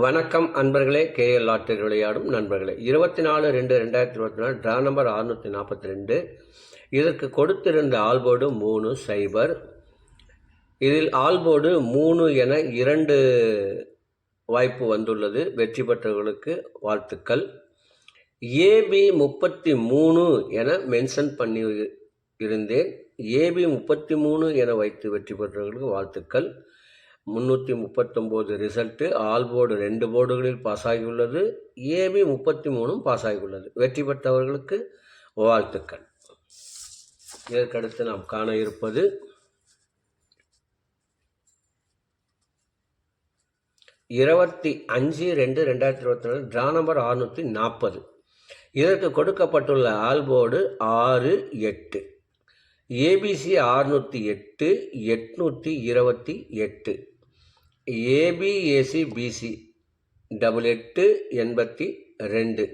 வணக்கம் அன்பர்களே KL lottery விளையாடும் நண்பர்களே. இருபத்தி நாலு ரெண்டு ரெண்டாயிரத்தி இருபத்தி நாலு ட்ரா நம்பர் அறுநூற்றி நாற்பத்தி ரெண்டு இதற்கு கொடுத்திருந்த ஆல்போர்டு மூணு சைபர். இதில் ஆல்போர்டு மூணு என இரண்டு வாய்ப்பு வந்துள்ளது. வெற்றி பெற்றவர்களுக்கு வாழ்த்துக்கள். ஏபி முப்பத்தி மூணு என மென்ஷன் பண்ணி இருந்தேன் ஏபி முப்பத்தி மூணு என வைத்து வெற்றி பெற்றவர்களுக்கு வாழ்த்துக்கள். முந்நூற்றி முப்பத்தொம்போது ரிசல்ட்டு ஆல் போர்டு ரெண்டு போர்டுகளில் பாஸ் ஆகியுள்ளது ஏபி முப்பத்தி மூணும் பாஸ் ஆகியுள்ளது வெற்றி பெற்றவர்களுக்கு வாழ்த்துக்கள். இதற்கடுத்து நாம் காண இருப்பது இருபத்தி அஞ்சு ரெண்டு ரெண்டாயிரத்தி இருபத்தி நாலு ட்ரா நம்பர் அறுநூற்றி நாற்பது. இதற்கு கொடுக்கப்பட்டுள்ள ஆல்போர்டு ஆறு எட்டு. ஏபிசி அறுநூற்றி எட்டு எட்நூற்றி இருபத்தி எட்டு. ஏபிஏசி பிசி டபுள் எட்டு எண்பத்தி ரெண்டு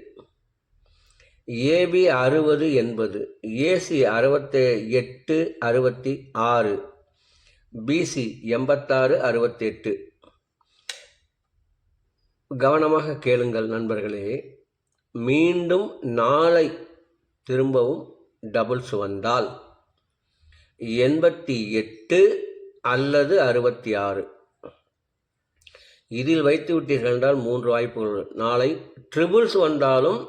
ஏபி அறுபது எண்பது ஏசி அறுபத்தி எட்டு அறுபத்தி ஆறு பிசி எண்பத்தாறு அறுபத்தெட்டு கவனமாக கேளுங்கள் நண்பர்களே மீண்டும் நாளை திரும்பவும் டபுள்ஸ் வந்தால் எண்பத்தி எட்டு அல்லது அறுபத்தி ஆறு. இதில் வைத்து விட்டீர்கள் என்றால் மூன்று வாய்ப்புகள். நாளை ட்ரிபிள்ஸ் வந்தாலும்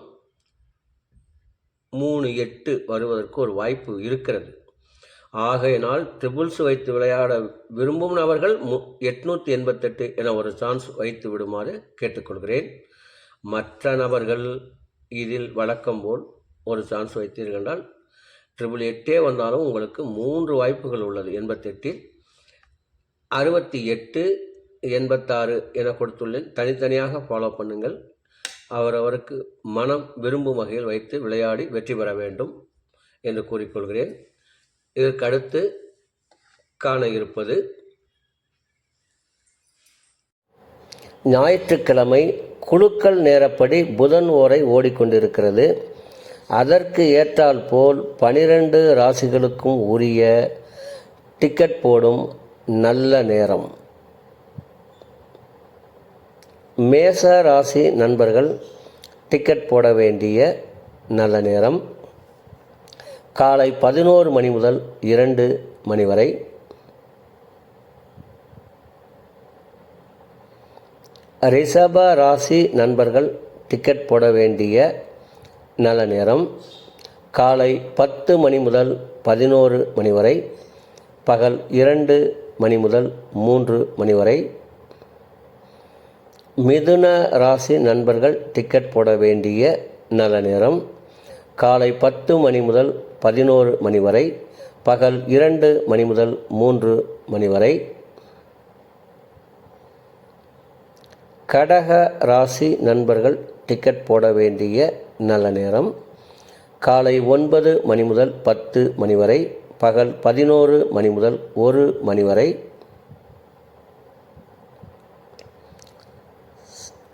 மூணு எட்டு வருவதற்கு ஒரு வாய்ப்பு இருக்கிறது. ஆகையினால் ட்ரிபிள்ஸ் வைத்து விளையாட விரும்பும் நபர்கள் மு எட்நூற்றி எண்பத்தெட்டு என ஒரு சான்ஸ் வைத்து விடுமாறு கேட்டுக்கொள்கிறேன். மற்ற நபர்கள் இதில் வழக்கம் போல் ஒரு சான்ஸ் வைத்தீர்கள் என்றால் ட்ரிபிள் எட்டே வந்தாலும் உங்களுக்கு மூன்று வாய்ப்புகள் உள்ளது. எண்பத்தெட்டில் அறுபத்தி எட்டு எண்பத்தாறு என கொடுத்துள்ளேன். தனித்தனியாக ஃபாலோ பண்ணுங்கள். அவரவருக்கு மனம் விரும்பும் வகையில் வைத்து விளையாடி வெற்றி பெற வேண்டும் என்று கூறிக்கொள்கிறேன். இதற்கு அடுத்து காண இருப்பது ஞாயிற்றுக்கிழமை குழுக்கள் நேரப்படி புதன் ஓரை ஓடிக்கொண்டிருக்கிறது. அதற்கு ஏற்றால் போல் பனிரெண்டு ராசிகளுக்கும் உரிய டிக்கெட் போடும் நல்ல நேரம். மேச ராசி நண்பர்கள் டிக்கெட் போட வேண்டிய நல்ல நேரம். காலை பதினோரு மணி முதல் இரண்டு மணி வரை. ரிஷப ராசி நண்பர்கள் டிக்கெட் போட வேண்டிய நல்ல நேரம். காலை பத்து மணி முதல் பதினோரு மணி வரை. பகல் இரண்டு மணி முதல் மூன்று மணி வரை. மிதுன ராசி நண்பர்கள் டிக்கெட் போட வேண்டிய நல்ல நேரம். காலை பத்து மணி முதல் பதினோரு மணி வரை பகல் இரண்டு மணி முதல் மூன்று மணி வரை. கடக ராசி நண்பர்கள் டிக்கெட் போட வேண்டிய நல்ல நேரம். காலை ஒன்பது மணி முதல் பத்து மணி வரை பகல் பதினோரு மணி முதல் ஒரு மணி வரை.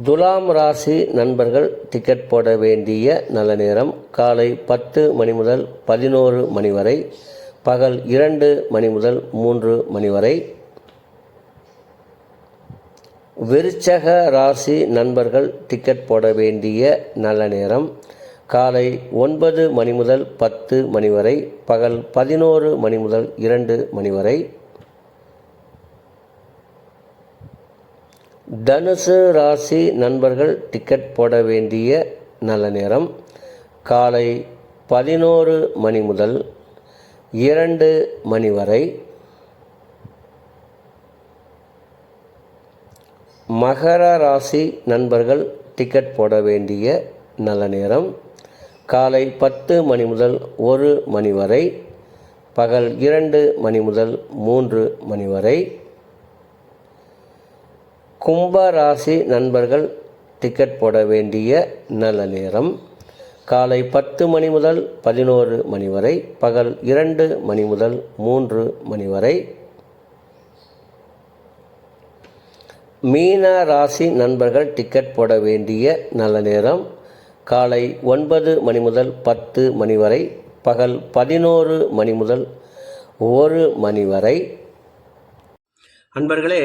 துலாம் ராசி நண்பர்கள் டிக்கெட் போட வேண்டிய நல்ல நேரம். காலை பத்து மணி முதல் பதினோரு மணி வரை. பகல் இரண்டு மணி முதல் மூன்று மணி வரை. விருச்சக ராசி நண்பர்கள் டிக்கெட் போட வேண்டிய நல்ல நேரம். காலை ஒன்பது மணி முதல் பத்து மணி வரை. பகல் பதினோரு மணி முதல் இரண்டு மணி வரை. தனுசு ராசி நண்பர்கள் டிக்கெட் போட வேண்டிய நல்ல நேரம். காலை பதினோரு மணி முதல் இரண்டு மணி வரை மகர ராசி நண்பர்கள் டிக்கெட் போட வேண்டிய நல்ல நேரம். காலை பத்து மணி முதல் ஒரு மணி வரை பகல் இரண்டு மணி முதல் மூன்று மணி வரை கும்ப ராசி நண்பர்கள் டிக்கெட் போட வேண்டிய நல்ல நேரம். காலை பத்து மணி முதல் பதினோரு மணி வரை பகல் இரண்டு மணி முதல் மூன்று மணி வரை. மீன ராசி நண்பர்கள் டிக்கெட் போட வேண்டிய நல்ல நேரம். காலை ஒன்பது மணி முதல் பத்து மணி வரை பகல் பதினோரு மணி முதல் ஒரு மணி வரை. அன்பர்களே